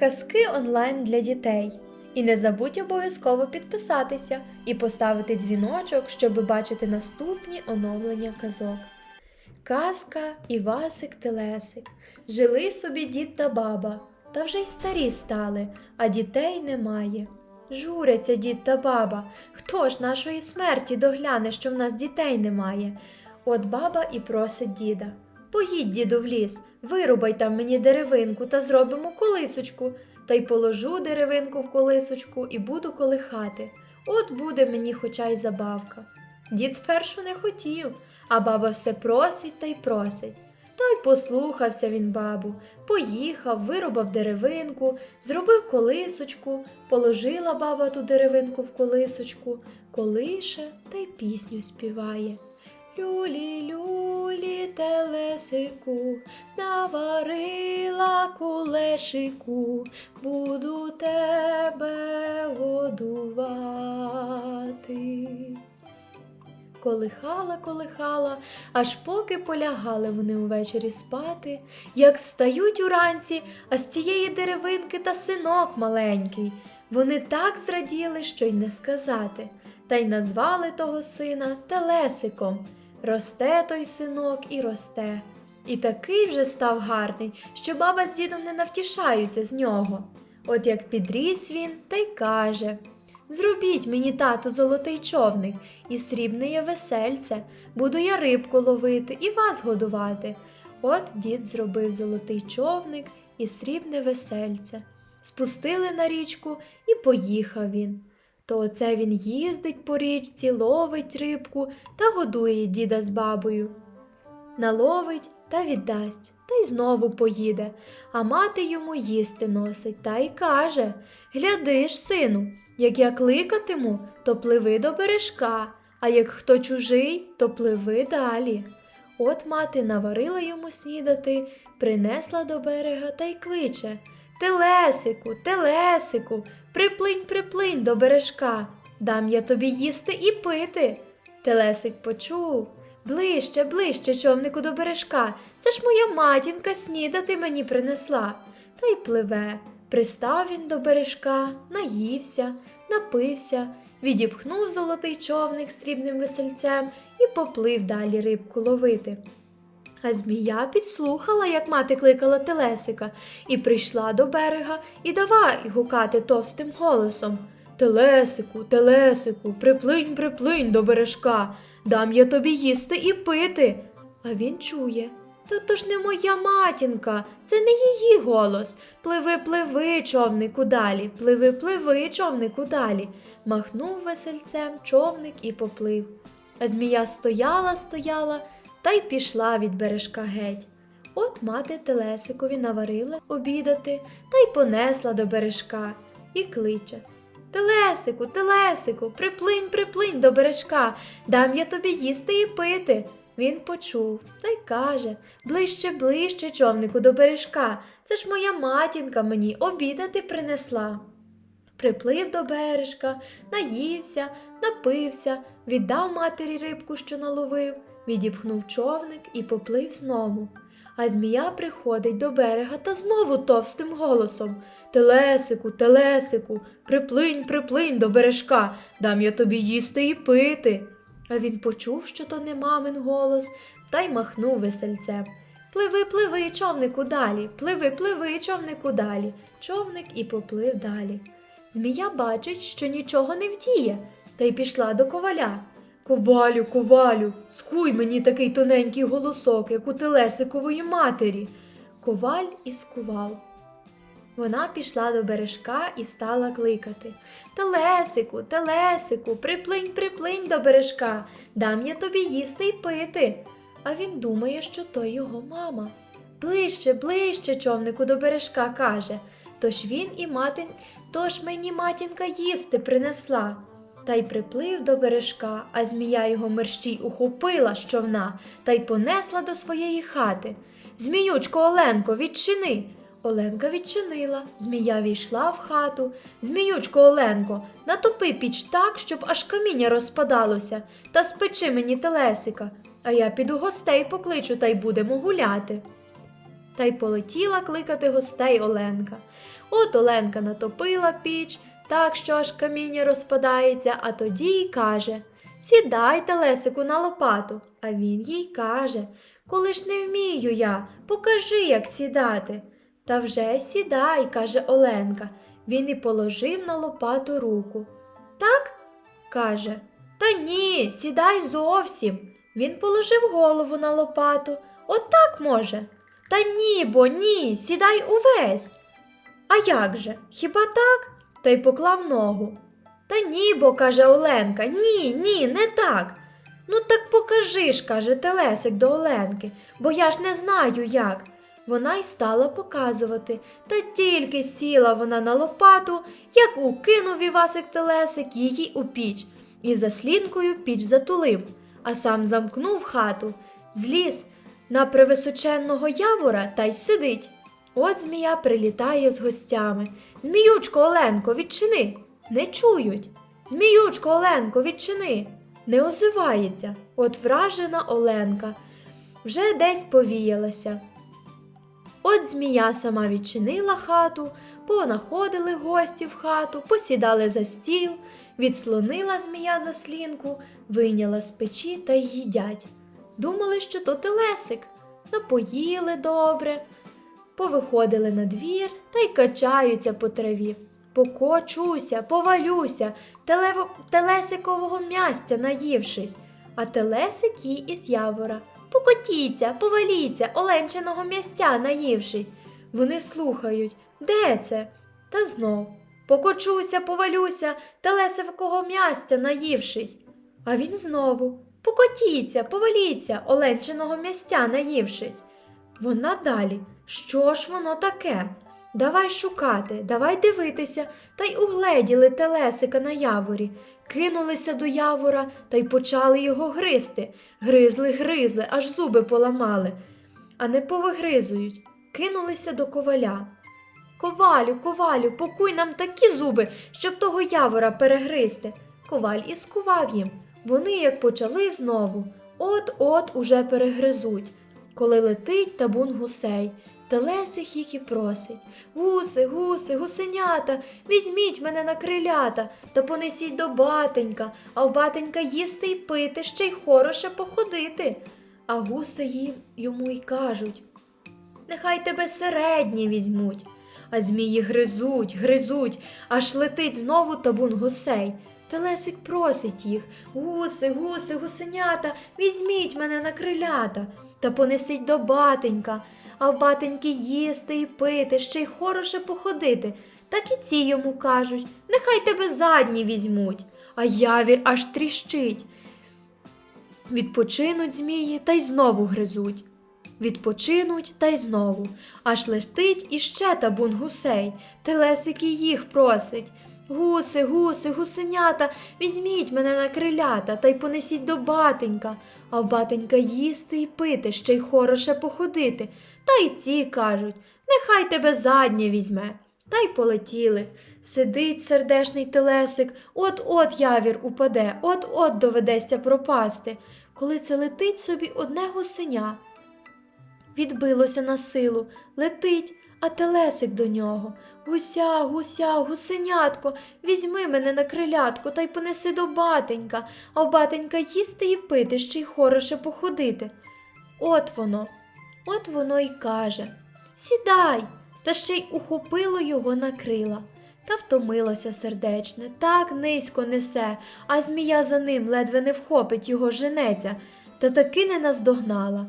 Казки онлайн для дітей. І не забудь обов'язково підписатися і поставити дзвіночок, щоб бачити наступні оновлення казок. Казка Івасик Телесик. Жили собі дід та баба, та вже й старі стали, а дітей немає. Журяться дід та баба. Хто ж нашої смерті догляне, що в нас дітей немає? От баба і просить діда. Поїдь, діду, в ліс, вирубай там мені деревинку та зробимо колисочку, та й положу деревинку в колисочку і буду колихати. От буде мені хоча й забавка. Дід спершу не хотів, а баба все просить та й просить. Та й послухався він бабу, поїхав, вирубав деревинку, зробив колисочку, положила баба ту деревинку в колисочку, колише та й пісню співає. Люлі, люлі, телесику, наварила кулешику, буду тебе годувати. Колихала, колихала, аж поки полягали вони увечері спати, як встають уранці, а з цієї деревинки та синок маленький. Вони так зраділи, що й не сказати, та й назвали того сина Телесиком. Росте той синок і росте. І такий вже став гарний, що баба з дідом не навтішаються з нього. От як підріс він, та й каже Зробіть мені, тату, золотий човник і срібне є весельце, буду я рибку ловити і вас годувати. От дід зробив золотий човник і срібне весельце. Спустили на річку і поїхав він. То оце він їздить по річці, ловить рибку та годує діда з бабою. Наловить та віддасть, та й знову поїде, а мати йому їсти носить та й каже Гляди ж, сину, як я кликатиму, то пливи до бережка, а як хто чужий, то пливи далі. От мати наварила йому снідати, принесла до берега та й кличе Телесику, телесику, приплинь, приплинь до бережка, дам я тобі їсти і пити. Телесик почув. Ближче, ближче, човнику до бережка. Це ж моя матінка снідати мені принесла. Та й пливе. Пристав він до бережка, наївся, напився, відіпхнув золотий човник срібним весельцем і поплив далі рибку ловити. А змія підслухала, як мати кликала телесика, і прийшла до берега і давай гукати товстим голосом. Телесику, телесику, приплинь, приплинь до бережка, дам я тобі їсти і пити. А він чує. Та то ж не моя матінка, це не її голос. Пливи, пливи, човнику далі, пливи, пливи, човнику далі. Махнув весельцем човник і поплив. А змія стояла, стояла та й пішла від бережка геть. От мати Телесикові наварила обідати та й понесла до бережка і кличе. Телесику, телесику, приплинь, приплинь до бережка, дам я тобі їсти і пити. Він почув та й каже ближче, ближче, човнику, до бережка. Це ж моя матінка мені обідати принесла. Приплив до бережка, наївся, напився, віддав матері рибку, що наловив, відіпхнув човник і поплив знову. А змія приходить до берега та знову товстим голосом Телесику, телесику, приплинь, приплинь до бережка, дам я тобі їсти і пити. А він почув, що то не мамин голос, та й махнув весельцем. Пливи, пливи, човнику далі, пливи, пливи, човнику далі. Човник і поплив далі. Змія бачить, що нічого не вдіє, та й пішла до коваля. Ковалю, ковалю, скуй мені такий тоненький голосок, як у телесикової матері. Коваль і скував. Вона пішла до бережка і стала кликати Телесику, телесику, приплинь, приплинь до бережка, дам я тобі їсти й пити. А він думає, що то його мама. Ближче, ближче, човнику до бережка, каже. Тож він і матин, тож мені матінка їсти принесла. Та й приплив до бережка, а змія його мерщій ухопила з човна та й понесла до своєї хати. Зміючко Оленко, відчини. Оленка відчинила, змія війшла в хату. Зміючко Оленко, натопи піч так, щоб аж каміння розпадалося, та спечи мені телесика, а я піду гостей покличу та й будемо гуляти. та й полетіла кликати гостей Оленка. От Оленка натопила піч, так що аж каміння розпадається, а тоді й каже Сідайте, Лесику, на лопату. А він їй каже Коли ж не вмію я, покажи, як сідати. Та вже сідай, каже Оленка. Він і положив на лопату руку. Так? каже. Та ні, сідай зовсім. Він положив голову на лопату. Отак може. Та ні, бо ні, сідай увесь. А як же? Хіба так? Та й поклав ногу. Та ні, бо каже Оленка, ні, ні, не так. Ну так покажи ж, каже Телесик до Оленки, бо я ж не знаю як. Вона й стала показувати, та тільки сіла вона на лопату, як укинув Івасик Телесик її у піч, і заслінкою піч затулив, а сам замкнув хату, зліз на превисоченного явора та й сидить. От змія прилітає з гостями. Зміючко Оленко, відчини. Не чують. Зміючко Оленко, відчини. Не озивається. От вражена Оленка. Вже десь повіялася. От змія сама відчинила хату, понаходили гості в хату, посідали за стіл, відслонила змія заслінку, вийняла з печі та їдять. Думали, що то телесик. Напоїли добре, повиходили на двір та й качаються по траві. Покочуся, повалюся, телево... телесикового м'ястя наївшись, а телесик їй із явора. Покотіться, поваліться, оленчиного м'ястя наївшись. Вони слухають, де це? Та знов покочуся, повалюся, телесикового м'ястя наївшись. А він знову покотіться, поваліться, оленчиного м'ястя наївшись. Вона далі. Що ж воно таке? Давай шукати, давай дивитися, та й угледіли телесика на яворі, кинулися до явора та й почали його гризти. Гризли, гризли, аж зуби поламали, а не повигризують. Кинулися до коваля. Ковалю, ковалю, покуй нам такі зуби, щоб того явора перегризти. Коваль і скував їм. Вони, як почали знову, от-от уже перегризуть. Коли летить табун гусей, Телесик їх і просить Гуси, гуси, гусенята, візьміть мене на крилята та понесіть до батенька, а в батенька їсти й пити, ще й хороше походити. А гуси їм йому й кажуть Нехай тебе середні візьмуть. А змії гризуть, гризуть, аж летить знову табун гусей. Телесик просить їх Гуси, гуси, гусенята, візьміть мене на крилята та понесіть до батенька а в батеньки їсти і пити, ще й хороше походити. Так і ці йому кажуть нехай тебе задні візьмуть, а явір аж тріщить. Відпочинуть змії та й знову гризуть. Відпочинуть та й знову, аж летить іще табун гусей, телесик і їх просить. Гуси, гуси, гусенята, візьміть мене на крилята та й понесіть до батенька, а в батенька їсти й пити, ще й хороше походити. Та й ці кажуть нехай тебе заднє візьме. Та й полетіли. Сидить сердешний телесик, от-от явір упаде, от-от доведеться пропасти, коли це летить собі одне гусеня. Відбилося на силу, летить, а телесик до нього. Гуся, гуся, гусенятко, візьми мене на крилятко та й понеси до батенька, а в батенька їсти і пити, ще й хороше походити. От воно, от воно й каже Сідай, та ще й ухопило його на крила. Та втомилося сердечне, так низько несе, а змія за ним ледве не вхопить його женеця, та таки не наздогнала.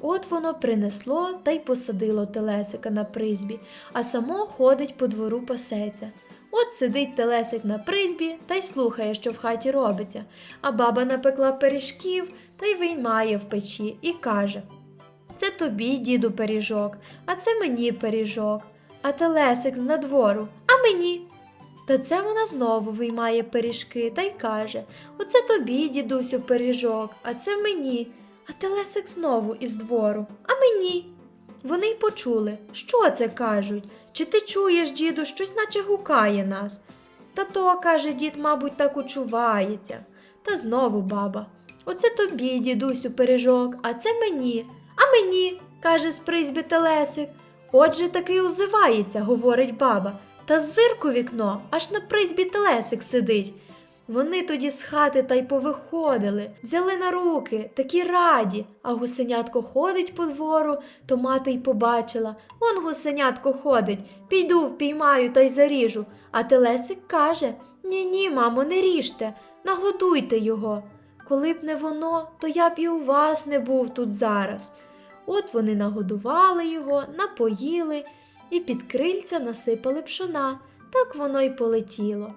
От воно принесло та й посадило телесика на призбі, а само ходить по двору пасеться. От сидить телесик на призбі та й слухає, що в хаті робиться, а баба напекла пиріжків та й виймає в печі і каже Це тобі, діду, пиріжок, а це мені пиріжок, а телесик з надвору, а мені. Та це вона знову виймає пиріжки та й каже Оце тобі, дідусю, пиріжок, а це мені. А телесик знову із двору, а мені. Вони й почули, що це кажуть. Чи ти чуєш, діду, щось наче гукає нас? Та то, каже дід, мабуть, так учувається. Та знову баба. Оце тобі, дідусю, пиріжок, а це мені. А мені, каже з призьби Телесик. Отже таки узивається, говорить баба, та зирк у вікно, аж на призьбі Телесик сидить. Вони тоді з хати та й повиходили, взяли на руки, такі раді, а гусенятко ходить по двору, то мати й побачила. Он гусенятко ходить, піду впіймаю та й заріжу. А Телесик каже: Ні, ні, мамо, не ріжте, нагодуйте його. Коли б не воно, то я б і у вас не був тут зараз. От вони нагодували його, напоїли і під крильця насипали пшона. Так воно й полетіло.